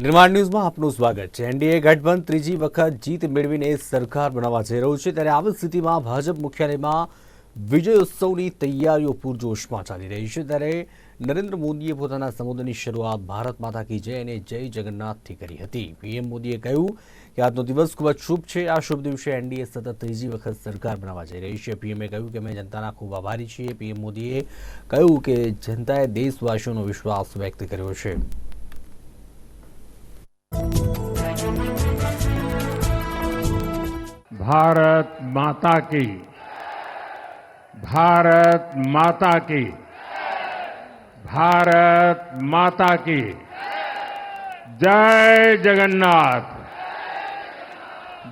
નિર્માણ ન્યૂઝમાં આપનું સ્વાગત છે. એનડીએ ગઠબંધન ત્રીજી વખત જીત મેળવીને સરકાર બનાવવા જઈ રહ્યું છે. ત્યારે આવી સ્થિતિમાં ભાજપ મુખ્યાલયમાં વિજય ઉત્સવની તૈયારીઓ પૂરજોશમાં ચાલી રહી છે. ત્યારે નરેન્દ્ર મોદીએ પોતાના સંબોધનની શરૂઆત ભારત માતા કી જય અને જય જગન્નાથથી કરી હતી. પીએમ મોદીએ કહ્યું કે આજનો દિવસ ખૂબ જ શુભ છે. આ શુભ દિવસે એનડીએ સતત ત્રીજી વખત સરકાર બનાવવા જઈ રહી છે. પીએમએ કહ્યું કે અમે જનતાના ખૂબ આભારી છીએ. પીએમ મોદીએ કહ્યું કે જનતાએ દેશવાસીઓનો વિશ્વાસ વ્યક્ત કર્યો છે. भारत माता की। भारत माता की। भारत माता की। जय जगन्नाथ।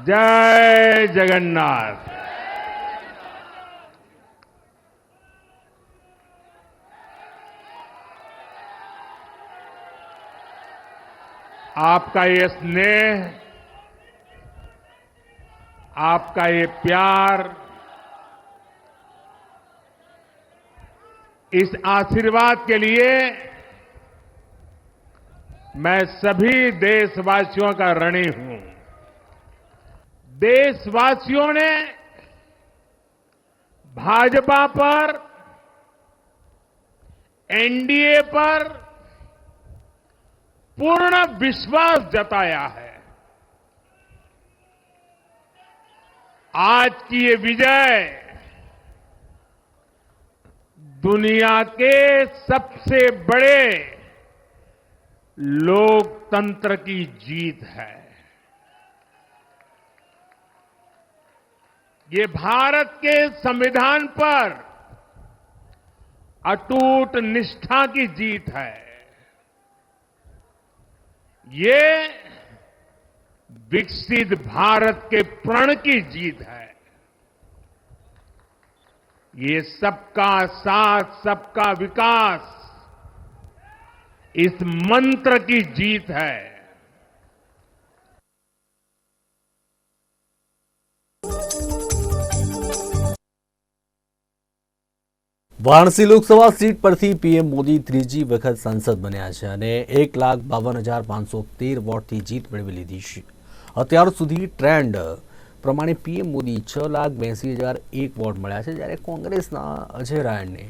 जय जगन्नाथ। आपका ये स्नेह, आपका ये प्यार, इस आशीर्वाद के लिए मैं सभी देशवासियों का ऋणी हूँ। देशवासियों ने भाजपा पर, एनडीए पर पूर्ण विश्वास जताया है। आज की ये विजय दुनिया के सबसे बड़े लोकतंत्र की जीत है। ये भारत के संविधान पर अटूट निष्ठा की जीत है। ये विकसित भारत के प्रण की जीत है। ये सबका साथ, सबका विकास इस मंत्र की जीत है। વારાણસી લોકસભા સીટ પરથી પીએમ મોદી ત્રીજી વખત સાંસદ બન્યા છે અને એક લાખ બાવન હજાર પાંચસો તેર વોટથી જીત મેળવી લીધી છે. અત્યાર સુધી ટ્રેન્ડ પ્રમાણે પીએમ મોદી છ લાખ બેસી હજાર એક વોટ મળ્યા છે જ્યારે કોંગ્રેસના અજય રાયણને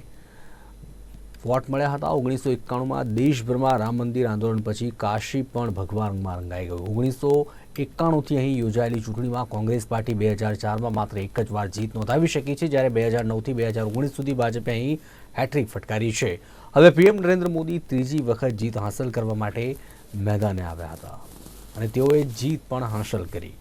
વોટ મળ્યા હતા ઓગણીસો એકાણુંમાં દેશભરમાં રામ મંદિર આંદોલન પછી કાશી પણ ભગવાનમાં રંગાઈ ગયું. ઓગણીસો એકાણુંથી અહીં યોજાયેલી ચૂંટણીમાં કોંગ્રેસ પાર્ટી બે હજાર ચારમાં માત્ર એક જ વાર જીત નોંધાવી શકી છે, જ્યારે બે હજાર નવથી બે હજાર ઓગણીસ સુધી ભાજપે અહીં હેટ્રિક ફટકારી છે. હવે પીએમ નરેન્દ્ર મોદી ત્રીજી વખત જીત હાંસલ કરવા માટે મેદાને આવ્યા હતા અને તેઓએ જીત પણ હાંસલ કરી.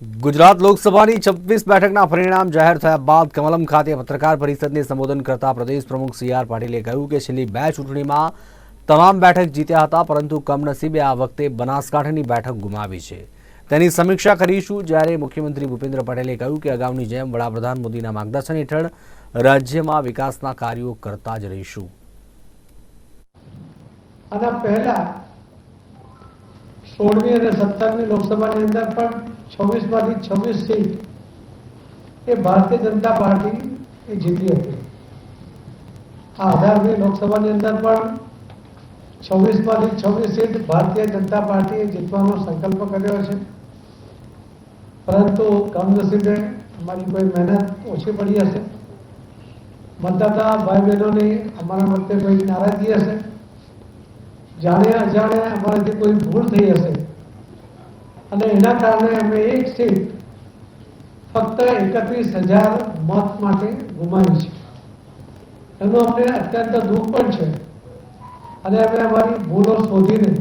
ગુજરાત લોકસભાની છવ્વીસ બેઠકના પરિણામ જાહેર થયા બાદ કમલમ ખાતે પત્રકાર પરિષદને સંબોધન કરતા પ્રદેશ પ્રમુખ સી આર પાટીલે કહ્યું કે છેલ્લી બે ચૂંટણીમાં તમામ બેઠક જીત્યા હતા, પરંતુ કમનસીબે આ વખતે બનાસકાંઠાની બેઠક ગુમાવી છે. તેની સમીક્ષા કરીશું જ્યારે મુખ્યમંત્રી ભૂપેન્દ્ર પટેલે કહ્યું કે અગાઉની જેમ વડાપ્રધાન મોદીના માર્ગદર્શન હેઠળ રાજ્યમાં વિકાસના કાર્યો કરતા જ રહીશું. આના પહેલા સોળમી અને સત્તરમી લોકસભાની અંદર પણ છવ્વીસમાંથી છવ્વીસ સીટ એ ભારતીય જનતા પાર્ટી એ જીતી હતી. આ અઢારમી લોકસભાની અંદર પણ છવ્વીસમાંથી છવ્વીસ સીટ ભારતીય જનતા પાર્ટીએ જીતવાનો સંકલ્પ કર્યો છે. પરંતુ કમનસીબે અમારી કોઈ મહેનત ઓછી પડી હશે? મતદાતા ભાઈ બહેનોની અમારા મતે કોઈ નારાજગી હશે? જાણે અજાણે અમારાથી કોઈ ભૂલ થઈ હશે? અને એના કારણે અમે એક સીટ ફક્ત એકત્રીસ હજાર મત માટે ગુમાવી છે એનું અમને અત્યંત દુઃખ પણ છે. અને અમે અમારી ભૂલો શોધીને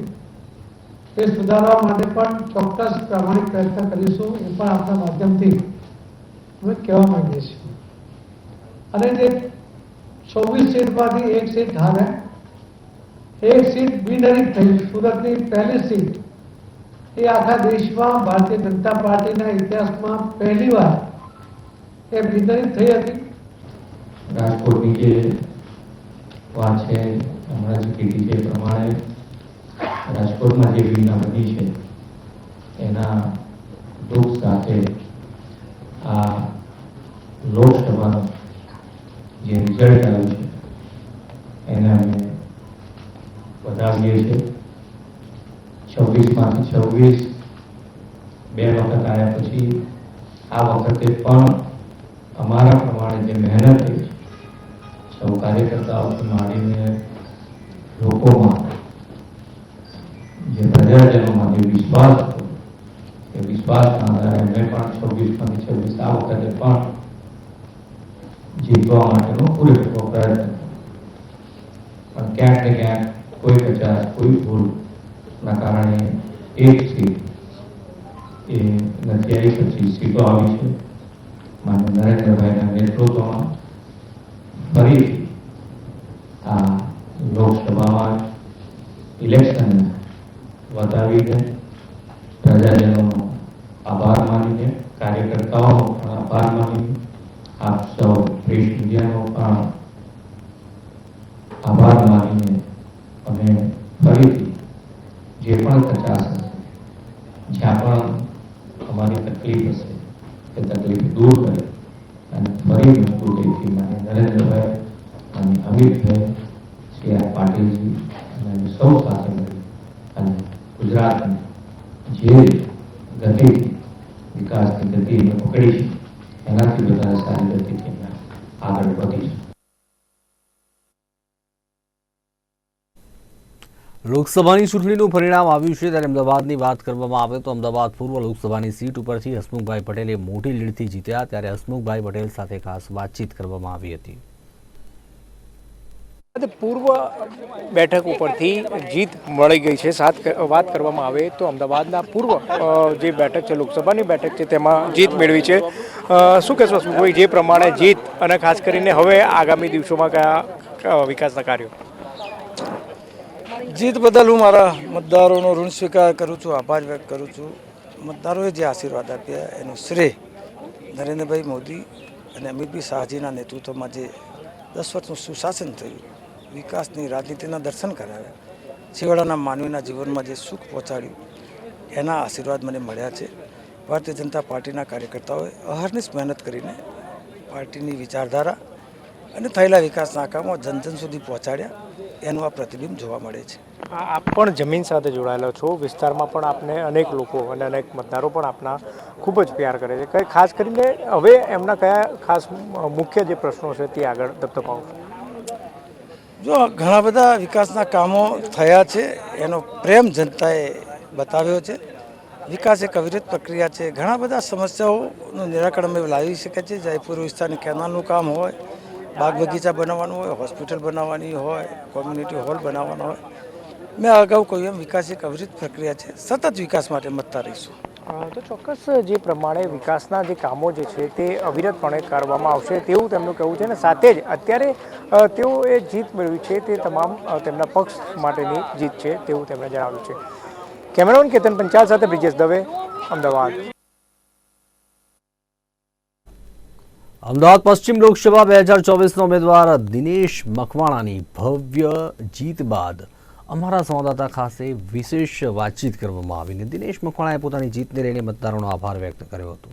એ સુધારવા માટે પણ ચોક્કસ પ્રામાણિક પ્રયત્ન કરીશું એ પણ આપણા માધ્યમથી અમે કહેવા માંગીએ છીએ. અને જે છવ્વીસ સીટમાંથી એક સીટ હારે, એક સીટ બિનહરીફ થઈ, સુરતની પહેલી સીટ એ આખા દેશમાં, ભારતીય જનતા પાર્ટીના ઇતિહાસમાં પહેલી વાર એ વિતરિત થઈ હતી. રાજકોટની જે વાત છે, હમણાં જ કીધી છે પ્રમાણે રાજકોટમાં જે વિના બની છે, એના દુઃખ સાથે આ લોકસભાનું જે રિઝલ્ટ આવ્યું છે, એને અમે વધાવીએ છીએ. છવ્વીસમાંથી છવ્વીસ બે વખત આવ્યા પછી આ વખતે પણ અમારા પ્રમાણે જે મહેનત થઈ છે, સૌ કાર્યકર્તાઓથી માંડીને લોકોમાં જે પ્રજાજનોમાં જે વિશ્વાસ હતો, એ વિશ્વાસના આધારે અમે પણ છવ્વીસમાંથી છવ્વીસ આ વખતે પણ જીતવા માટેનો પૂરેપૂરો પ્રયત્ન કર્યો. પણ ક્યાંક ને ક્યાંક કોઈ કચાશ કોઈ ભૂલના કારણે એક સીટ એ નથી આવી પછી સીટો આવી છે. માન્ય નરેન્દ્રભાઈના નેતૃત્વમાં ફરી આ લોકસભામાં ઇલેક્શન વધાવીને પ્રજાજનોનો આભાર માનીને, કાર્યકર્તાઓનો પણ આભાર માનીને, આપ સૌ પ્રેસ મીડિયાનો પણ આભાર માનીને અમે ફરીથી જે પણ કચાશ હશે, જ્યાં પણ અમારી તકલીફ હશે, એ તકલીફ દૂર કરે અને ફરી મજબૂતીથી માન્ય નરેન્દ્રભાઈ અને અમિતભાઈ, શ્રી આર પાટીલજી અને સૌ સાથે મળી અને ગુજરાતને જે લોકસભાની ચૂંટણીનું પરિણામ આવ્યું છે ત્યારે અમદાવાદની વાત કરવામાં આવે તો અમદાવાદ પૂર્વ લોકસભાની સીટ ઉપરથી હસમુખભાઈ પટેલે મોટી લીડથી જીત્યા ત્યારે હસમુખભાઈ પટેલ સાથે ખાસ વાતચીત કરવામાં આવી હતી. પૂર્વ બેઠક ઉપરથી જીત મળી ગઈ છે. સાત વાત કરવામાં આવે તો અમદાવાદના પૂર્વ જે બેઠક છે, લોકસભાની બેઠક છે, તેમાં જીત મેળવી છે. શું કહેશો હસમુખભાઈ? જે પ્રમાણે જીત અને ખાસ કરીને હવે આગામી દિવસોમાં કયા વિકાસના કાર્યો? જીત બદલ હું મારા મતદારોનો ઋણ સ્વીકાર કરું છું, આભાર વ્યક્ત કરું છું. મતદારોએ જે આશીર્વાદ આપ્યા, એનો શ્રેય નરેન્દ્રભાઈ મોદી અને અમિતભાઈ શાહજીના નેતૃત્વમાં જે દસ વર્ષનું સુશાસન થયું, વિકાસની રાજનીતિના દર્શન કરાવ્યા. છેવાડાના માનવીના જીવનમાં જે સુખ પહોંચાડ્યું, એના આશીર્વાદ મને મળ્યા છે. ભારતીય જનતા પાર્ટીના કાર્યકર્તાઓએ અહર્નિશ મહેનત કરીને પાર્ટીની વિચારધારા અને થયેલા વિકાસના કામો જન જન સુધી પહોંચાડ્યા, એનું આ પ્રતિબિંબ જોવા મળે છે. આપ પણ જમીન સાથે જોડાયેલા છો. વિસ્તારમાં પણ આપને અનેક લોકો અને અનેક મતદારો પણ આપના ખૂબ જ પ્યાર કરે છે. કઈ ખાસ કરીને હવે એમના કયા ખાસ મુખ્ય જે પ્રશ્નો છે તે આગળ ધપધપાવો જો ઘણા બધા વિકાસના કામો થયા છે, એનો પ્રેમ જનતાએ બતાવ્યો છે. વિકાસ એક અવિરત પ્રક્રિયા છે. ઘણા બધા સમસ્યાઓનું નિરાકરણ અમે લાવી શકે છે. જયપુર વિસ્તારની કેનાલનું કામ હોય, બાગ બગીચા બનાવવાનું હોય, હોસ્પિટલ બનાવવાની હોય, કોમ્યુનિટી હોલ બનાવવાનો હોય. મેં અગાઉ કહ્યું એમ વિકાસ એક અવિરત પ્રક્રિયા છે? સતત વિકાસ માટે મતતા રહીશું. તો ચોક્કસ જે પ્રમાણે વિકાસના જે કામો જે છે તે અવિરતપણે કરવામાં આવશે તેવું તેમનું કહેવું છે અને સાથે જ અત્યારે તેઓ તેઓએ જીત મેળવી છે તે તમામ તેમના પક્ષ માટેની જીત છે તેવું તેમણે જણાવ્યું છે. કેમેરામેન કેતન પંચાલ સાથે બ્રિજેશ દવે અમદાવાદ. અમદાવાદ પશ્ચિમ લોકસભા બે હજાર ચોવીસના ઉમેદવાર દિનેશ મકવાણાની ભવ્ય જીત બાદ અમારા સંવાદદાતા ખાસે વિશેષ વાતચીત કરવામાં આવીને દિનેશ મકવાણાએ પોતાની જીતને લઈને મતદારોનો આભાર વ્યક્ત કર્યો હતો.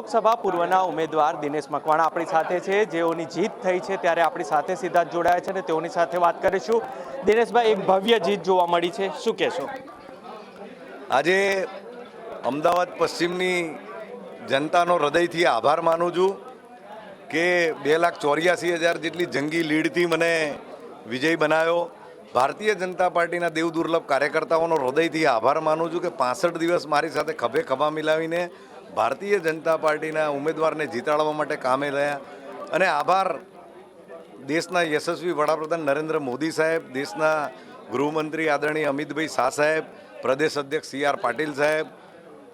લોકસભા પૂર્વના ઉમેદવાર દિનેશ મકવાણા આપણી સાથે છે. જેઓની જીત થઈ છે ત્યારે આપણી સાથે સીધા જોડાયા છે અને તેઓની સાથે વાત કરીશું. દિનેશભાઈ, એક ભવ્ય જીત જોવા મળી છે. શું કહેશો? આજે અમદાવાદ પશ્ચિમની જનતાનો હૃદયથી આભાર માનું છું કે બે લાખ ચોર્યાસી હજાર જેટલી જંગી લીડથી મને વિજય બનાવ્યો. ભારતીય જનતા પાર્ટીના દેવ દુર્લભ કાર્યકર્તાઓનો હૃદયથી આભાર માનું છું કે પાસઠ દિવસ મારી સાથે ખભે ખભા મિલાવીને ભારતીય જનતા પાર્ટીના ઉમેદવારને જીતાડવા માટે કામે રહ્યા અને આભાર દેશના યશસ્વી વડાપ્રધાન નરેન્દ્ર મોદી સાહેબ, દેશના ગૃહમંત્રી આદરણીય અમિતભાઈ શાહ સાહેબ, પ્રદેશ અધ્યક્ષ સી આર પાટીલ સાહેબ,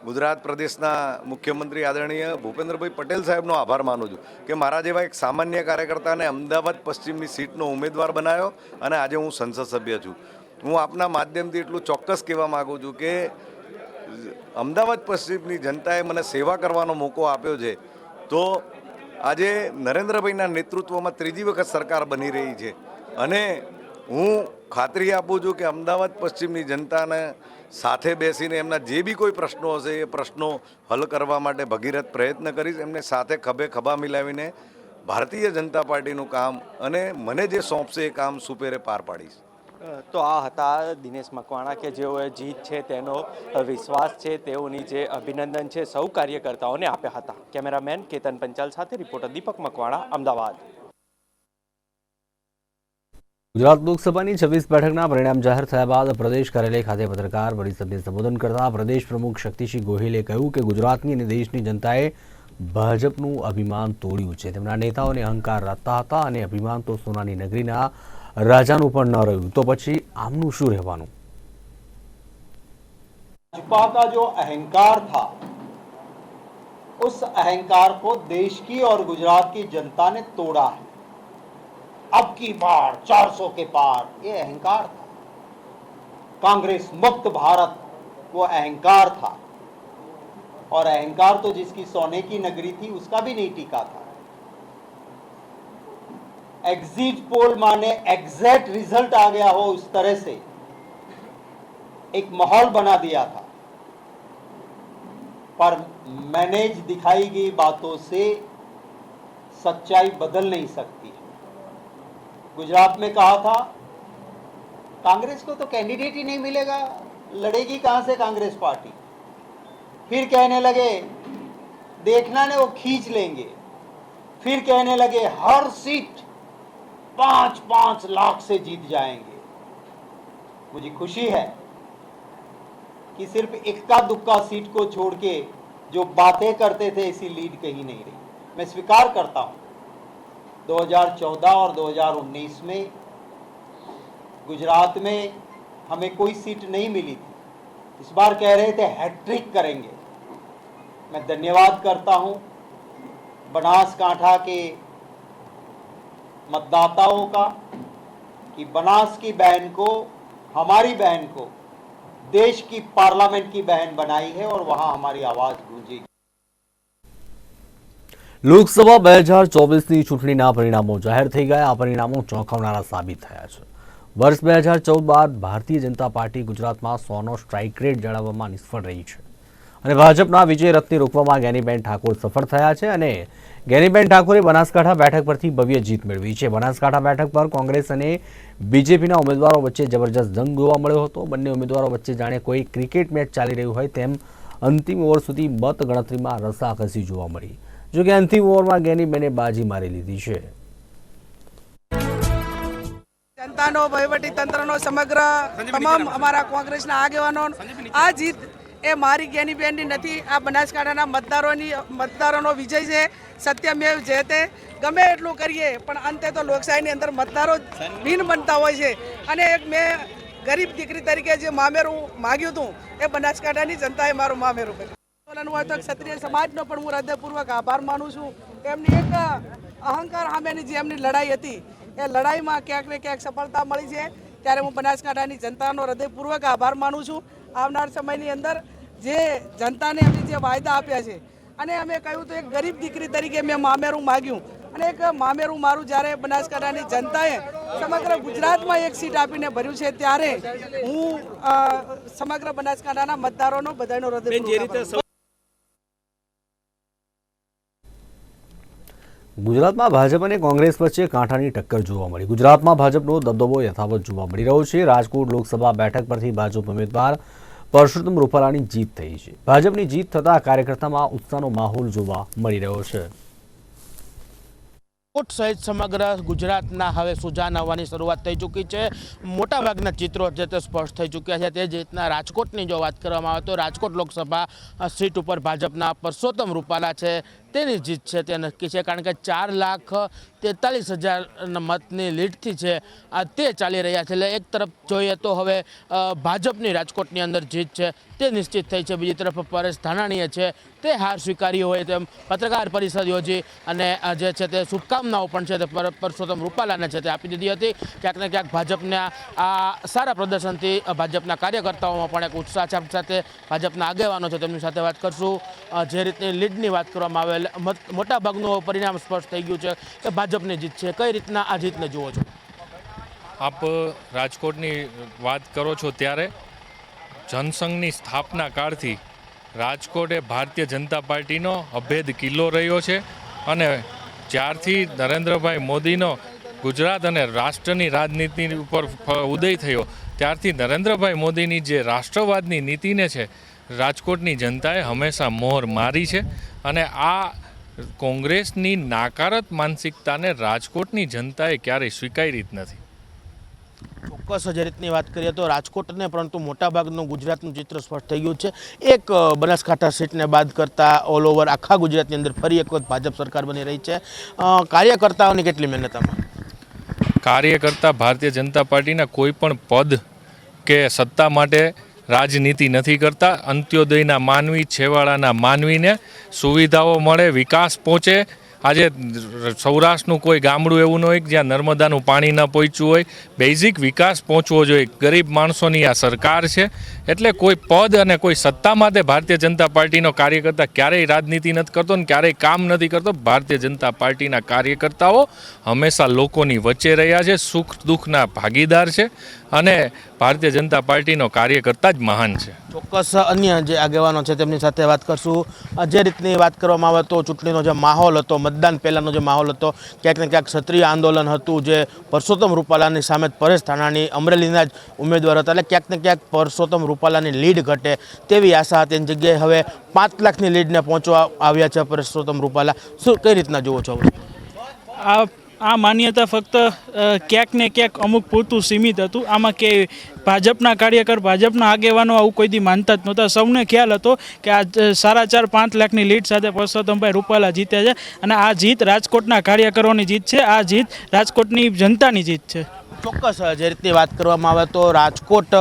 ગુજરાત પ્રદેશના મુખ્યમંત્રી આદરણીય ભૂપેન્દ્રભાઈ પટેલ સાહેબનો આભાર માનું છું કે મારા જેવા એક સામાન્ય કાર્યકર્તાને અમદાવાદ પશ્ચિમની સીટનો ઉમેદવાર બનાવ્યો અને આજે હું સંસદ સભ્ય છું. હું આપના માધ્યમથી એટલું ચોક્કસ કહેવા માગું છું કે અમદાવાદ પશ્ચિમની જનતાએ મને સેવા કરવાનો મોકો આપ્યો છે. તો આજે નરેન્દ્રભાઈના નેતૃત્વમાં ત્રીજી વખત સરકાર બની રહી છે. અને હું ખાતરી આપું છું કે અમદાવાદ પશ્ચિમની જનતાને સાથે બેસીને એમના જે બી કોઈ પ્રશ્નો હશે, એ પ્રશ્નો હલ કરવા માટે ભગીરથ પ્રયત્ન કરીશ. એમને સાથે ખભે ખભા મિલાવીને ભારતીય જનતા પાર્ટીનું કામ અને મને જે સોંપશે એ કામ સુપેરે પાર પાડીશ. તો આ હતા દિનેશ મકવાણા કે જેઓએ જીત છે તેનો વિશ્વાસ છે, તેઓની જે અભિનંદન છે, સૌ કાર્યકર્તાઓને આપ્યા હતા. કેમેરામેન કેતન પંચાલ સાથે રિપોર્ટર દીપક મકવાણા, અમદાવાદ. ગુજરાત લોકસભાની છવ્વીસ બેઠકના પરિણામ જાહેર થયા બાદ પ્રદેશ કાર્યાલય ખાતે પત્રકાર પરિષદને સંબોધન કરતા પ્રદેશ પ્રમુખ શક્તિસિંહ ગોહિલે કહ્યું કે ગુજરાતની અને દેશની જનતાએ ભાજપનું અભિમાન તોડ્યું છે. તેમના નેતાઓને અહંકાર રાખતા હતા અને અભિમાન તો સોનાની નગરીના રાજાનું પણ ન રહ્યું તો પછી આમનું શું રહેવાનું भाजपा का जो अहंकार था उस अहंकार को देश की और गुजरात की जनता ने तोड़ा है अब की बार 400 के पार ये अहंकार था कांग्रेस मुक्त भारत वो अहंकार था और अहंकार तो जिसकी सोने की नगरी थी उसका भी नहीं टीका था एग्जिट पोल माने एग्जैक्ट रिज़ल्ट आ गया हो उस तरह से। एक माहौल बना दिया था। पर मैनेज दिखाई गई बातों से सच्चाई बदल नहीं सकती। गुजरात में कहा था, कांग्रेस को तो कैंडिडेट ही नहीं मिलेगा, लड़ेगी कहाँ से कांग्रेस पार्टी? फिर कहने लगे, देखना ने, वो खींच लेंगे। फिर कहने लगे, हर सीट पाँच पाँच लाख से जीत जाएँगे। मुझे खुशी है कि सिर्फ़ इक्का दुक्का सीट को छोड़ के जो बातें करते थे ऐसी लीड कहीं नहीं रही। मैं स्वीकार करता हूँ 2014 और 2019 में, गुजरात में हमें कोई सीट नहीं मिली थी। इस बार कह रहे थे, हैट्रिक करेंगे। मैं धन्यवाद करता हूँ, बनासकांठा के मतदाताओं का कि बनास की बहन को हमारी बहन को देश की पार्लियामेंट की बहन बनाई है और वहां हमारी आवाज गूंजेगी લોકસભા બે હજાર ચોવીસની ચૂંટણીના પરિણામો જાહેર થઈ ગયા આ પરિણામો ચોંકાવનારા સાબિત થયા છે વર્ષ બે હજાર ચૌદ બાદ ભારતીય જનતા પાર્ટી ગુજરાતમાં સોનો સ્ટ્રાઇક રેટ જાળવવામાં નિષ્ફળ રહી છે અને ભાજપના વિજય રથની રોકવામાં ગેનીબેન ઠાકોર સફળ થયા છે અને ગેનીબેન ઠાકોરે બનાસકાંઠા બેઠક પરથી ભવ્ય જીત મેળવી છે. બનાસકાંઠા બેઠક પર કોંગ્રેસ અને બીજેપીના ઉમેદવારો વચ્ચે જબરજસ્ત જંગ જોવા મળ્યો હતો. બંને ઉમેદવારો વચ્ચે જાણે કોઈ ક્રિકેટ મેચ ચાલી રહ્યું હોય તેમ અંતિમ ઓવર સુધી મત ગણતરીમાં રસાકસી જોવા મળી. જોકે અંતિમ ઓવરમાં ગેનીબેને બાજી મારી લીધી છે. જનતાનો વહીવટી તંત્રનો સમગ્ર તમામ અમારા કોંગ્રેસના આગેવાનો આ જીત એ મારી જ્ઞાનીબેનની નથી. આ બનાસકાંઠાના મતદારોની મતદારોનો વિજય છે. સત્યમેવ જયતે ગમે એટલું કરીએ, પણ અંતે તો લોકશાહીની અંદર મતદારો બિન બનતા હોય છે. અને એક મેં ગરીબ દીકરી તરીકે જે મામેરું માગ્યું હતું, એ બનાસકાંઠાની જનતાએ મારું મામેરું કર્યું. આંદોલન હોય તો ક્ષત્રિય સમાજનો પણ હું હૃદયપૂર્વક આભાર માનું છું. એમની એક અહંકાર સામેની જે એમની લડાઈ હતી, એ લડાઈમાં ક્યાંક ને ક્યાંક સફળતા મળી છે. ત્યારે હું બનાસકાંઠાની જનતાનો હૃદયપૂર્વક આભાર માનું છું. આવનાર સમયની અંદર જે જનતાને અમે જે વાયદા આપ્યા છે અને અમે કહ્યું તો એક ગરીબ દીકરી તરીકે મેં મામેરું માગ્યું. અને એક મામેરું મારું જ્યારે બનાસકાંઠાની જનતાએ સમગ્ર ગુજરાતમાં એક સીટ આપીને ભર્યું છે ત્યારે હું સમગ્ર બનાસકાંઠાના મતદારોનો બધાનો હૃદય ગુજરાતમાં ભાજપ અને કોંગ્રેસ વચ્ચે કાંઠાની ટક્કર જોવા મળી. ગુજરાતમાં ભાજપનો દબદબો યથાવત જોવા મળી રહ્યો છે. રાજકોટ લોકસભા બેઠક પરથી ભાજપ ઉમેદવાર પરસોત્તમ રૂપાલાની જીત થઈ છે. ભાજપની જીત થતાં કાર્યકર્તામાં ઉત્સાહનો માહોલ જોવા મળી રહ્યો છે. રાજકોટ સહિત સમગ્ર ગુજરાતના હવે સુજાન આવવાની શરૂઆત થઈ ચૂકી છે. મોટાભાગના ચિત્રો જે તે સ્પષ્ટ થઈ ચૂક્યા છે. તે જ રીતના રાજકોટની જો વાત કરવામાં આવે તો રાજકોટ લોકસભા સીટ ઉપર ભાજપના પરસોત્તમ રૂપાલા છે. તેની જીત છે તે નક્કી છે, કારણ કે ચાર લાખ તેતાલીસ હજારના મતની લીડથી છે. આ તે ચાલી રહ્યા છે, એટલે એક તરફ જોઈએ તો હવે ભાજપની રાજકોટની અંદર જીત છે, તે નિશ્ચિત થઈ છે. બીજી તરફ પરેશ ધાનાણીએ છે, તે હાર સ્વીકારી હોય તેમ પત્રકાર પરિષદ યોજી અને જે છે તે શુભકામનાઓ પણ છે તે પર- પરસોત્તમ રૂપાલાને છે તે આપી દીધી હતી. ક્યાંક ને ક્યાંક ભાજપના, આ, સારા પ્રદર્શનથી ભાજપના કાર્યકર્તાઓમાં પણ એક ઉત્સાહ સાથે ભાજપના આગેવાનો છે તેમની સાથે વાત કરશું. જે રીતની લીડની વાત કરવામાં આવેલ મત- મોટાભાગનું પરિણામ સ્પષ્ટ થઈ ગયું છે કે ભાજપની જીત છે. કઈ રીતના આ જીતને જુઓ છો? આપ રાજકોટની વાત કરો છો ત્યારે જનસંઘની સ્થાપના કાળથી રાજકોટ એ ભારતીય જનતા પાર્ટીનો અભેદ કિલ્લો રહ્યો છે અને જ્યારથી નરેન્દ્રભાઈ મોદીનો ગુજરાત અને રાષ્ટ્રની રાજનીતિ ઉપર ઉદય થયો, ત્યારથી નરેન્દ્રભાઈ મોદીની જે રાષ્ટ્રવાદની નીતિને છે, રાજકોટની જનતાએ હંમેશા મોહર મારી છે. અને આ કોંગ્રેસની નાકારત માનસિકતાને રાજકોટની જનતાએ ક્યારેય સ્વીકારી જ નથી. ચોક્કસ જે રીતની વાત કરીએ તો રાજકોટને પરંતુ મોટાભાગનું ગુજરાતનું ચિત્ર સ્પષ્ટ થઈ ગયું છે. એક બનાસકાંઠા સીટને બાદ કરતાં ઓલ ઓવર આખા ગુજરાતની અંદર ફરી એક વખત ભાજપ સરકાર બની રહી છે. કાર્યકર્તાઓની કેટલી મહેનત આમાં કાર્યકર્તા ભારતીય જનતા પાર્ટીના કોઈ પણ પદ કે સત્તા માટે રાજનીતિ નથી કરતા, અંત્યોદયના માનવી છેવાડાના માનવીને સુવિધાઓ મળે, વિકાસ પહોંચે. આજે સૌરાષ્ટ્રનું કોઈ ગામડું એવું ન હોય કે જ્યાં નર્મદાનું પાણી ન પહોંચ્યું હોય. બેઝિક વિકાસ પહોંચવો જોઈએ. ગરીબ માણસોની આ સરકાર છે. એટલે કોઈ પદ અને કોઈ સત્તા માટે ભારતીય જનતા પાર્ટીનો કાર્યકર્તા ક્યારેય રાજનીતિ નથી કરતો ને ક્યારેય કામ નથી કરતો. ભારતીય જનતા પાર્ટીના કાર્યકર્તાઓ હંમેશા લોકોની વચ્ચે રહ્યા છે. સુખ દુઃખના ભાગીદાર છે. અને ભારતીય જનતા પાર્ટીનો કાર્યકર્તા જ મહાન છે. ચોક્કસ અન્ય જે આગેવાનો છે તેમની સાથે વાત કરશું. જે રીતની વાત કરવામાં આવે તો ચૂંટણીનો જે માહોલ હતો મતદાન પહેલાંનો જે માહોલ હતો ક્યાંક ને ક્યાંક ક્ષત્રિય આંદોલન હતું જે પરસોત્તમ રૂપાલાની સામે પરેશ થાણાની અમરેલીના જ ઉમેદવાર હતા એટલે ક્યાંક ને ક્યાંક પરસોત્તમ રૂપાલાની લીડ ઘટે તેવી આશા હતી. એની જગ્યાએ હવે પાંચ લાખની લીડને પહોંચવા આવ્યા છે પરસોત્તમ રૂપાલા. શું કઈ રીતના જુઓ છો? આ આ માન્યતા ફક્ત ક્યાંક ને ક્યાંક અમુક પૂરતું સીમિત હતું. આમાં કે ભાજપના કાર્યકર, ભાજપના આગેવાનો આવું કોઈ દી માનતા જ નહોતા. સૌને ખ્યાલ હતો કે આ સાડા ચાર, પાંચ લાખની લીડ સાથે પરસોત્તમભાઈ રૂપાલા જીતે છે. અને આ જીત રાજકોટના કાર્યકરોની જીત છે. આ જીત રાજકોટની જનતાની જીત છે. ચોક્કસ જે રીતની વાત કરવામાં આવે તો રાજકોટ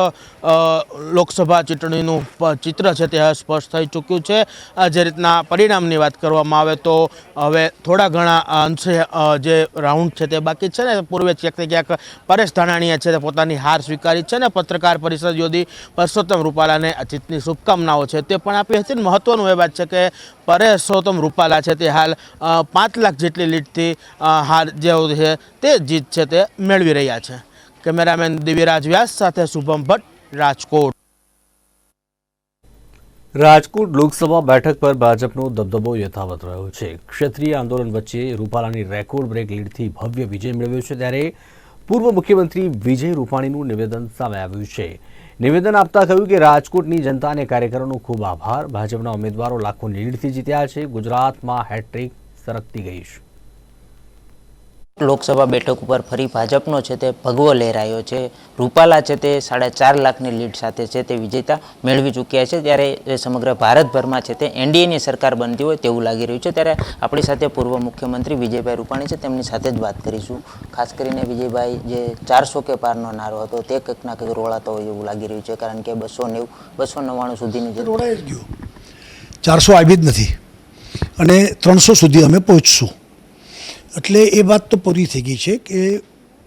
લોકસભા ચૂંટણીનું ચિત્ર છે તે સ્પષ્ટ થઈ ચૂક્યું છે. જે રીતના પરિણામની વાત કરવામાં આવે તો હવે થોડા ઘણા અંશે જે રાઉન્ડ છે તે બાકી છે ને, પૂર્વે ક્યાંક ને ક્યાંક પરેશ ધાનાણીએ છે તે પોતાની હાર સ્વીકારી છે ને, પત્રકાર પરિષદ યોજી પરસોત્તમ રૂપાલાને જીતની શુભકામનાઓ છે તે પણ આપી હતી. મહત્વનું એ વાત છે કે પરસોત્તમ રૂપાલા છે તે હાલ પાંચ લાખ જેટલી લીડથી હાર જે છે તે જીત છે તે મેળવી રહ્યા છે. કેમેરામેન દિવ્યરાજ વ્યાસ સાથે શુભમ ભટ્ટ, રાજકોટ. રાજકોટ લોકસભા બેઠક પર ભાજપનો દબદબો યથાવત રહ્યો છે. ક્ષેત્રીય આંદોલન વચ્ચે રૂપાલાની રેકોર્ડ બ્રેક લીડથી ભવ્ય વિજય મેળવ્યો છે ત્યારે પૂર્વ મુખ્યમંત્રી વિજય રૂપાણીનું નિવેદન સામે આવ્યું છે. નિવેદન આપતા કહ્યું કે રાજકોટની જનતા અને કાર્યકરોનો ખૂબ આભાર. ભાજપના ઉમેદવારો લાખોની લીડથી જીત્યા છે. ગુજરાતમાં હેટ્રિક સરકતી ગઈ છે. લોકસભા બેઠક ઉપર ફરી ભાજપનો છે તે ભગવો લહેરાયો છે. રૂપાલા છે તે સાડા ચાર લાખની લીડ સાથે છે તે વિજેતા મેળવી ચૂક્યા છે. ત્યારે એ સમગ્ર ભારતભરમાં છે તે એનડીએની સરકાર બનતી હોય તેવું લાગી રહ્યું છે. ત્યારે આપણી સાથે પૂર્વ મુખ્યમંત્રી વિજયભાઈ રૂપાણી છે. તેમની સાથે જ વાત કરીશું. ખાસ કરીને વિજયભાઈ, જે ચારસો કે પારનો નારો હતો, તે કંઈક ના કંઈક રોળાતો હોય એવું લાગી રહ્યું છે. કારણ કે બસો નેવું, બસો નવ્વાણું સુધીની જે રોળાઈ જ ગયો. ચારસો આવી જ નથી. અને ત્રણસો સુધી અમે પહોંચશું. એટલે એ વાત તો પૂરી થઈ ગઈ છે કે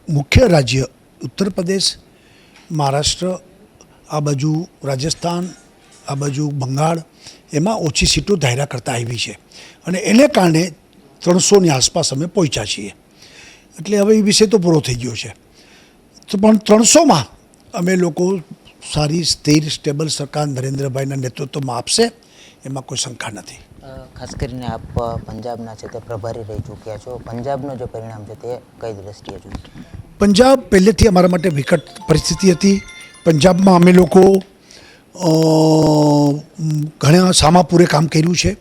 મુખ્ય રાજ્ય ઉત્તર પ્રદેશ, મહારાષ્ટ્ર, આ બાજુ રાજસ્થાન, આ બાજુ બંગાળ, એમાં ઓછી સીટો ધાર્યા કરતાં આવી છે. અને એને કારણે ત્રણસોની આસપાસ અમે પહોંચ્યા છીએ. એટલે હવે એ વિષય તો પૂરો થઈ ગયો છે. તો પણ ત્રણસોમાં અમે લોકો સારી, સ્થિર, સ્ટેબલ સરકાર નરેન્દ્રભાઈના નેતૃત્વમાં આપશે, એમાં કોઈ શંકા નથી. ખાસ કરીને આપ પંજાબના છે તે પ્રભારી રહી ચૂક્યા છો. પંજાબનું જે પરિણામ છે તે કઈ દ્રષ્ટિએ જોયું પંજાબ પહેલેથી અમારા માટે વિકટ પરિસ્થિતિ હતી. પંજાબમાં અમે લોકો ઘણા સામાપુરે કામ કર્યું છે.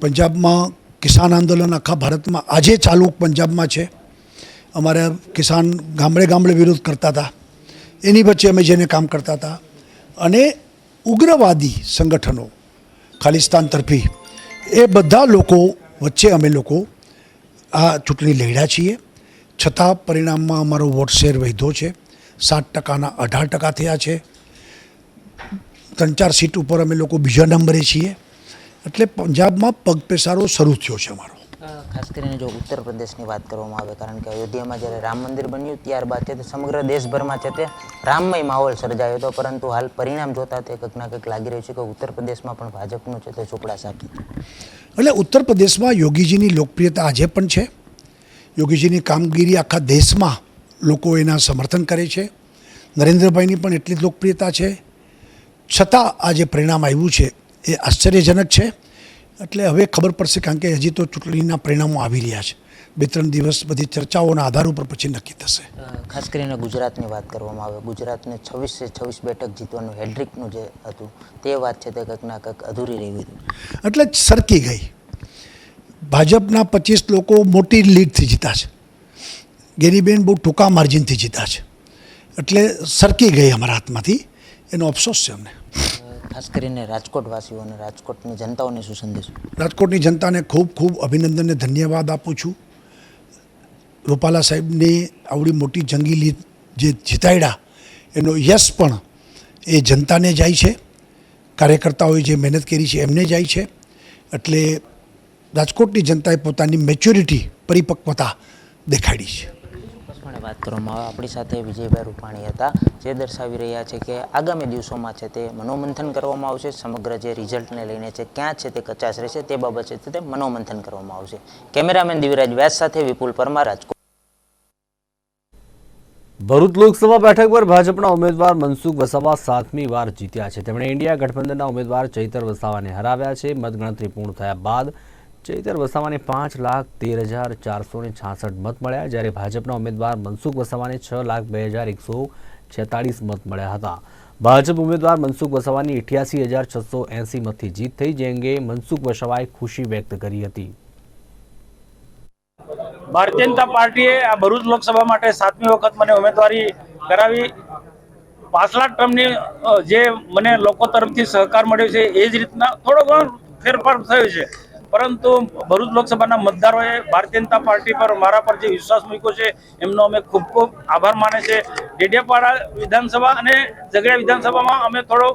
પંજાબમાં કિસાન આંદોલન આખા ભારતમાં આજે ચાલુ પંજાબમાં છે. અમારા કિસાન ગામડે ગામડે વિરોધ કરતા હતા. એની વચ્ચે અમે જેને કામ કરતા હતા. અને ઉગ્રવાદી સંગઠનો ખાલિસ્તાન તરફી એ બધા લોકો વચ્ચે અમે લોકો આ ચૂંટણી લડ્યા છીએ. છતાં પરિણામમાં અમારો વોટ શેર વધ્યો છે. સાત ટકાના અઢાર ટકા થયા છે. ત્રણ ચાર સીટ ઉપર અમે લોકો બીજા નંબરે છીએ. એટલે પંજાબમાં પગપેસારો શરૂ થયો છે અમારો. ખાસ કરીને જો ઉત્તર પ્રદેશની વાત કરવામાં આવે, કારણ કે અયોધ્યામાં જ્યારે રામ મંદિર બન્યું ત્યારબાદ છે તે સમગ્ર દેશભરમાં છે તે રામમય માહોલ સર્જાયો હતો, પરંતુ હાલ પરિણામ જોતા તે કંઈક ના કંઈક લાગી રહ્યું છે કે ઉત્તર પ્રદેશમાં પણ ભાજપનું છે તે ચોપડા સાકી. એટલે ઉત્તર પ્રદેશમાં યોગીજીની લોકપ્રિયતા આજે પણ છે. યોગીજીની કામગીરી આખા દેશમાં લોકો એના સમર્થન કરે છે. નરેન્દ્રભાઈની પણ એટલી જ લોકપ્રિયતા છે. છતાં આ જે પરિણામ આવ્યું છે એ આશ્ચર્યજનક છે. એટલે હવે ખબર પડશે કારણ કે હજી તો ચૂંટણીના પરિણામો આવી રહ્યા છે. બે ત્રણ દિવસ બધી ચર્ચાઓના આધાર ઉપર પછી નક્કી થશે. ખાસ કરીને ગુજરાતની વાત કરવામાં આવે ગુજરાતને છવ્વીસે છવ્વીસ બેઠક જીતવાનું હેડ્રિકનું જે હતું તે વાત છે તે કંઈક ના કંઈક અધૂરી રહી હતી એટલે સરકી ગઈ. ભાજપના પચીસ લોકો મોટી લીડથી જીતા છે. ગેરીબેન બહુ ટૂંકા માર્જિનથી જીતા છે. એટલે સરકી ગઈ અમારા હાથમાંથી. એનો અફસોસ છે અમને. ખાસ કરીને રાજકોટ વાસીઓ અને રાજકોટની જનતાઓને શું સંદેશ? રાજકોટની જનતાને ખૂબ ખૂબ અભિનંદન અને ધન્યવાદ આપું છું. રૂપાલા સાહેબને આવડી મોટી જંગી લીડ જે જીતાડ્યા એનો યશ પણ એ જનતાને જાય છે. કાર્યકર્તાઓએ જે મહેનત કરી છે એમને જાય છે. એટલે રાજકોટની જનતાએ પોતાની મેચ્યોરિટી પરિપક્વતા દેખાડી છે. વાત કરવામાં આવે. આપણી સાથે વિજયભાઈ રૂપાણી હતા. જે દર્શાવી રહ્યા છે કે આગામી દિવસોમાં છે તે મનોમંથન કરવામાં આવશે. સમગ્ર જે રિઝલ્ટને લઈને છે, ક્યાં છે તે કચાશ રહેશે તે બાબત છે તે મનોમંથન કરવામાં આવશે. કેમેરામેન દિવરાજ વ્યાસ સાથે વિપુલ પરમાર, રાજકોટ. ભરૂચ લોકસભા બેઠક પર ભાજપના ઉમેદવાર મનસુખ વસાવા સાતમી વાર જીત્યા છે. તેમણે ઇન્ડિયા ગઠબંધનના ઉમેદવાર ચૈતર વસાવાને હરાવ્યા છે. મતગણતરી પૂર્ણ થયા બાદ ચૈતર વસાવાને પાંચ લાખ તેર હજાર ચારસો ને છાસઠ મત મળ્યા જ્યારે ભાજપના ઉમેદવાર મનસુખ વસાવાને છ લાખ બે હજાર એકસો છેતાળીસ મત મળ્યા હતા. ભાજપ ઉમેદવાર મનસુખ વસાવાની અઠ્યાસી હજાર છસો એંસી મતથી જીત થઈ, જે અંગે મનસુખ વસાવાએ ખુશી વ્યક્ત કરી હતી. ભારતીય જનતા પાર્ટીએ આ ભરૂચ લોકસભા માટે સાતમી વખત મને ઉમેદવારી કરાવી. પાછલા ટર્મની જે મને લોકો તરફથી સહકાર મળ્યો છે, એ જ રીતના થોડો ઘણો ફેરફાર થયો છે. પરંતુ ભરૂચ લોકસભાના મતદારોએ ભારતીય જનતા પાર્ટી પર મારા પર જે વિશ્વાસ મૂક્યો છે, એમનો અમે ખૂબ ખૂબ આભાર માને છે. ડેડિયાપાડા વિધાનસભા અને ઝઘડિયા વિધાનસભામાં અમે થોડો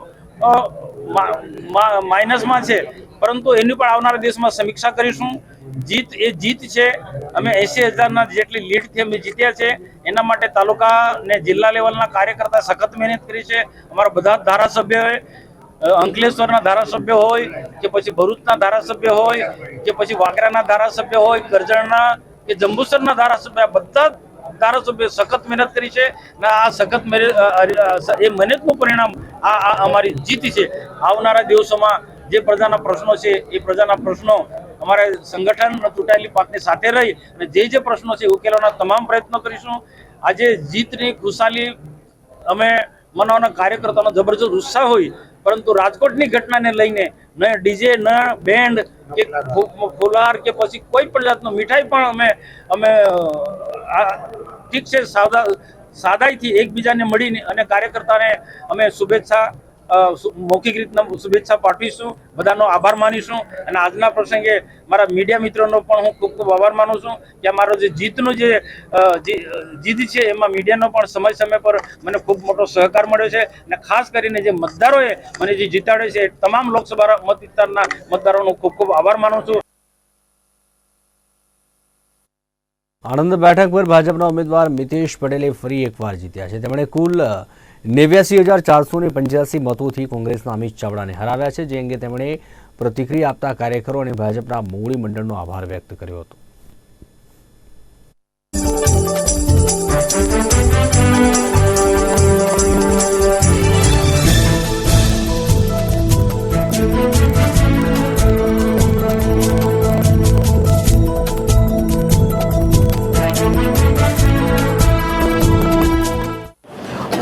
માઇનસમાં છે. પરંતુ એની પણ આવનારા દિવસમાં સમીક્ષા કરીશું. જીત એ જીત છે. અમે એસી હજારના જેટલી લીડથી અમે જીત્યા છે. એના માટે તાલુકા ને જિલ્લા લેવલના કાર્યકર્તા સખત મહેનત કરી છે. અમારા બધા ધારાસભ્યોએ અંકલેશ્વરના ધારાસભ્ય હોય કે પછી ભરૂચના ધારાસભ્ય હોય કે પછી વાગરાના ધારાસભ્ય હોય, કરજણના કે જંબુસરના ધારાસભ્ય બધા ધારાસભ્ય સખત મહેનત કરી છે ને આ સખત એ મહેનતનું પરિણામ આ અમારી જીત છે. આવનારા દિવસોમાં જે પ્રજાના પ્રશ્નો છે, એ પ્રજાના પ્રશ્નો અમારે સંગઠન ચૂંટાયેલી પાકની સાથે રહી અને જે જે પ્રશ્નો છે ઉકેલવાના તમામ પ્રયત્નો કરીશું. આજે જીતની ખુશાલી અમે મનાવવાના કાર્યકર્તાનો જબરજસ્ત ઉત્સાહ હોય પરંતુ રાજકોટની ઘટનાને લઈને ન ડીજે, ન બેન્ડ કે ફુલાર કે પછી કોઈ પણ જાતનું મીઠાઈ પણ અમે અમે ઠીક છે, સાદા, સાદાઈથી એકબીજાને મળીને અને કાર્યકર્તાને અમે શુભેચ્છા મૌખિક રીતના શુભેચ્છા પાઠવીશું. બધાનો આભાર માનીશું. અને આજના પ્રસંગે મારા મીડિયા મિત્રોનો પણ હું ખૂબ ખૂબ આભાર માનું છું કે અમારો જે જીતનો જે જીત છે એમાં મીડિયાનો પણ સમય સમય પર મને ખૂબ મોટો સહકાર મળ્યો છે. અને ખાસ કરીને જે મતદારોએ મને જે જીતાડ્યો છે તમામ લોકસભા મત વિસ્તારના મતદારોનો ખૂબ ખૂબ આભાર માનું છું. આણંદ બેઠક પર ભાજપના ઉમેદવાર મિતેશ પટેલે ફરી એકવાર જીત્યા છે. તેમણે કુલ નેવ્યાસી હજાર ચારસો ને પંચ્યાસી મતોથી કોંગ્રેસના અમિત ચાવડાને હરાવ્યા છે, જે અંગે તેમણે પ્રતિક્રિયા આપતા કાર્યકરો અને ભાજપના મોવડી મંડળનો આભાર વ્યક્ત કર્યો હતો.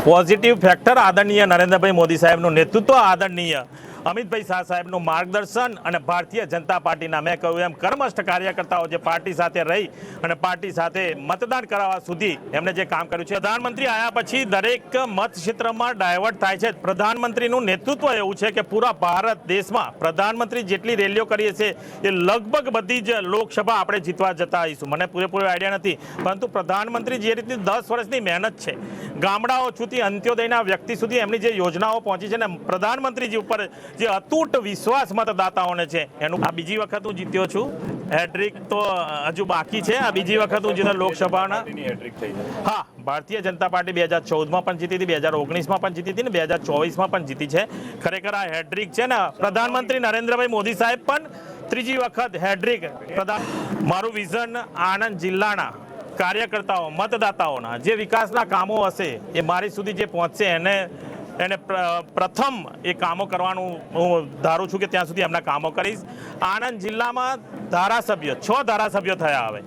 પોઝિટિવ ફેક્ટર આદરણીય નરેન્દ્રભાઈ મોદી સાહેબનું નેતૃત્વ આદરણીય. અમિતભાઈ શાહ સાહેબનું માર્ગદર્શન અને ભારતીય જનતા પાર્ટીના મેં કહ્યું એમ કર્મસ્થ કાર્યકર્તાઓ જે પાર્ટી સાથે રહી અને પાર્ટી સાથે મતદાન કરાવવા સુધી એમણે જે કામ કર્યું છે. પ્રધાનમંત્રી આવ્યા પછી દરેક મત ક્ષેત્રમાં ડાયવર્ટ થાય છે. પ્રધાનમંત્રીનું નેતૃત્વ એવું છે કે પૂરા ભારત દેશમાં પ્રધાનમંત્રી જેટલી રેલીઓ કરીએ છીએ એ લગભગ બધી જ લોકસભા આપણે જીતવા જતા આવીશું. મને પૂરેપૂરો આઈડિયા નથી, પરંતુ પ્રધાનમંત્રી જે રીતની દસ વર્ષની મહેનત છે, ગામડાઓ સુધી, અંત્યોદયના વ્યક્તિ સુધી એમની જે યોજનાઓ પહોંચી છે ને, પ્રધાનમંત્રીજી ઉપર જે અતૂટ વિશ્વાસ મતદાતાઓને છે. એનું આ બીજી વખત હું જીત્યો છું. હેડ્રિક તો હજુ બાકી છે. આ બીજી વખત હું જીતો લોકસભાના. હા ભારતીય જનતા પાર્ટી બે હજાર ચૌદમાં પણ જીતી હતી બે હજાર ઓગણીસમાં પણ જીતી હતી ને બે હજાર ચોવીસમાં પણ જીતી છે. ખરેખર આ હેડ્રિક છે ને પ્રધાનમંત્રી નરેન્દ્રભાઈ મોદી સાહેબ પણ ત્રીજી વખત હેડ્રિક પ્રધાન મારું વિઝન આણંદ જિલ્લાના કાર્યકર્તાઓ મતદાતાઓના જે વિકાસના કામો હશે એ મારી સુધી જે પહોંચશે એને એને પ્રથમ એ કામો કરવાનું હું ધારું છું કે ત્યાં સુધી એમના કામો કરીશ. આણંદ જિલ્લામાં ધારાસભ્ય, છ ધારાસભ્યો થયા હવે.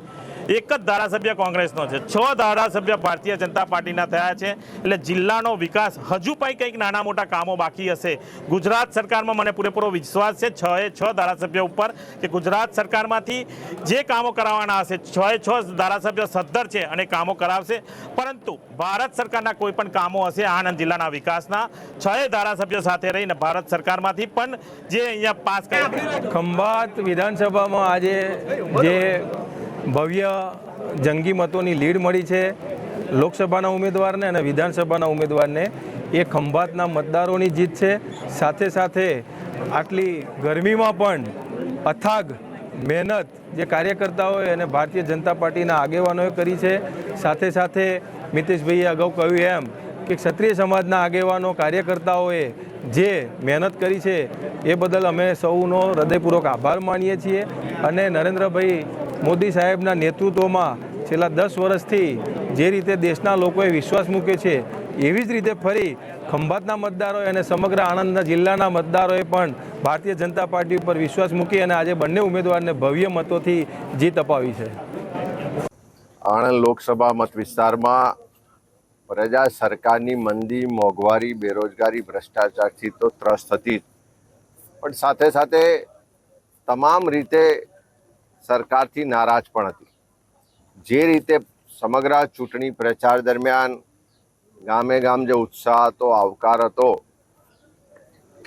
એક જ ધારાસભ્ય કોંગ્રેસનો છે. છ ધારાસભ્ય ભારતીય જનતા પાર્ટીના થયા છે. એટલે જિલ્લાનો વિકાસ હજુ પણ કંઈક નાના મોટા કામો બાકી હશે. ગુજરાત સરકારમાં મને પૂરેપૂરો વિશ્વાસ છે. છ એ છ ધારાસભ્ય ઉપર કે ગુજરાત સરકારમાંથી જે કામો કરાવવાના હશે. છ એ છ ધારાસભ્ય સદ્ધર છે અને કામો કરાવશે. પરંતુ ભારત સરકારના કોઈ પણ કામો હશે આણંદ જિલ્લાના વિકાસના, છ એ ધારાસભ્ય સાથે રહીને ભારત સરકારમાંથી પણ જે અહીંયા પાસ કર્યા. ખંભાત વિધાનસભામાં આજે જે ભવ્ય જંગી મતોની લીડ મળી છે લોકસભાના ઉમેદવારને અને વિધાનસભાના ઉમેદવારને. એ ખંભાતના મતદારોની જીત છે. સાથે સાથે આટલી ગરમીમાં પણ અથાગ મહેનત જે કાર્યકર્તાઓએ અને ભારતીય જનતા પાર્ટીના આગેવાનોએ કરી છે. સાથે સાથે મિતેશભાઈએ અગાઉ કહ્યું એમ કે ક્ષત્રિય સમાજના આગેવાનો, કાર્યકર્તાઓએ જે મહેનત કરી છે એ બદલ અમે સૌનો હૃદયપૂર્વક આભાર માનીએ છીએ. અને નરેન્દ્રભાઈ મોદી સાહેબના નેતૃત્વમાં છેલ્લા દસ વર્ષથી જે રીતે દેશના લોકોએ વિશ્વાસ મૂકે છે, એવી જ રીતે ફરી ખંભાતના મતદારોએ અને સમગ્ર આણંદના જિલ્લાના મતદારોએ પણ ભારતીય જનતા પાર્ટી ઉપર વિશ્વાસ મૂકી અને આજે બંને ઉમેદવારને ભવ્ય મતોથી જીત અપાવી છે આણંદ લોકસભા મત વિસ્તારમાં પ્રજા સરકારની મંદી, મોંઘવારી, બેરોજગારી, ભ્રષ્ટાચારથી તો ત્રસ્ત હતી. પણ સાથે સાથે તમામ રીતે સરકારથી નારાજ પણ હતી. જે રીતે સમગ્ર ચૂંટણી પ્રચાર દરમિયાન ગામે ગામ જે ઉત્સાહ હતો, આવકાર હતો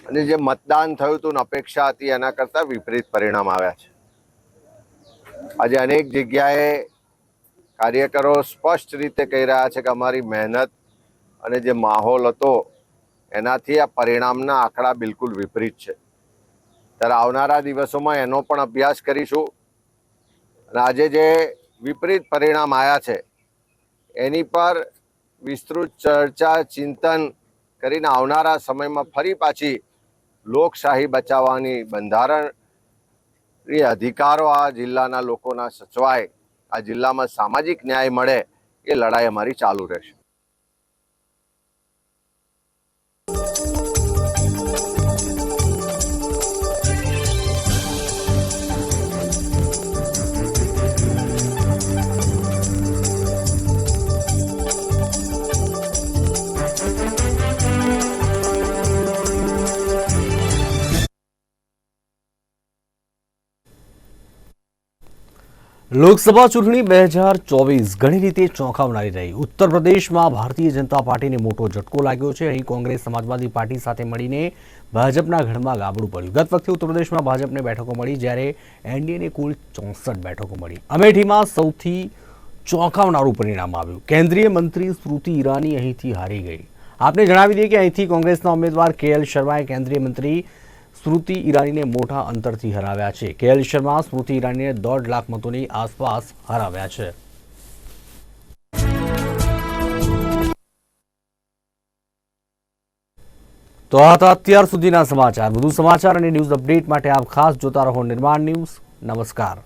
અને જે મતદાન થયું હતું અપેક્ષા હતી, એના કરતાં વિપરીત પરિણામ આવ્યા છે. આજે અનેક જગ્યાએ કાર્યકરો સ્પષ્ટ રીતે કહી રહ્યા છે કે અમારી મહેનત અને જે માહોલ હતો, એનાથી આ પરિણામના આંકડા બિલકુલ વિપરીત છે. ત્યારે આવનારા દિવસોમાં એનો પણ અભ્યાસ કરીશું. અને આજે જે વિપરીત પરિણામ આવ્યા છે, એની પર વિસ્તૃત ચર્ચા, ચિંતન કરીને આવનારા સમયમાં ફરી પાછી લોકશાહી બચાવવાની બંધારણ એ અધિકારો આ જિલ્લાના લોકોના સચવાય, આ જિલ્લામાં સામાજિક ન્યાય મળે, એ લડાઈ અમારી ચાલુ રહેશે. લોકસભા ચૂંટણી બે હજાર ચોવીસ ઘણી રીતે ચોંકાવનારી રહી. ઉત્તર પ્રદેશમાં ભારતીય જનતા પાર્ટીને મોટો ઝટકો લાગ્યો છે. અહીં કોંગ્રેસ સમાજવાદી પાર્ટી સાથે મળીને ભાજપના ગણમાં ગાબડું પડ્યું. ગત વખતે ઉત્તર પ્રદેશમાં ભાજપને બેઠકો મળી, જ્યારે એનડીએને કુલ ચોસઠ બેઠકો મળી. અમેઠીમાં સૌથી ચોંકાવનારું પરિણામ આવ્યું. કેન્દ્રીય મંત્રી સ્મૃતિ ઈરાની અહીંથી હારી ગઈ. આપને જણાવી દઈએ કે અહીંથી કોંગ્રેસના ઉમેદવાર કે એલ શર્માએ કેન્દ્રીય મંત્રી સ્મૃતિ ઈરાનીને મોટા અંતરથી હરાવ્યા છે. કેએલ શર્મા સ્મૃતિ ઈરાનીને દોઢ લાખ મતોની આસપાસ હરાવ્યા છે. તો આ હતા અત્યાર સુધીના સમાચાર. વધુ સમાચાર અને ન્યૂઝ અપડેટ માટે આપ ખાસ જોતા રહો નિર્માણ ન્યૂઝ. નમસ્કાર.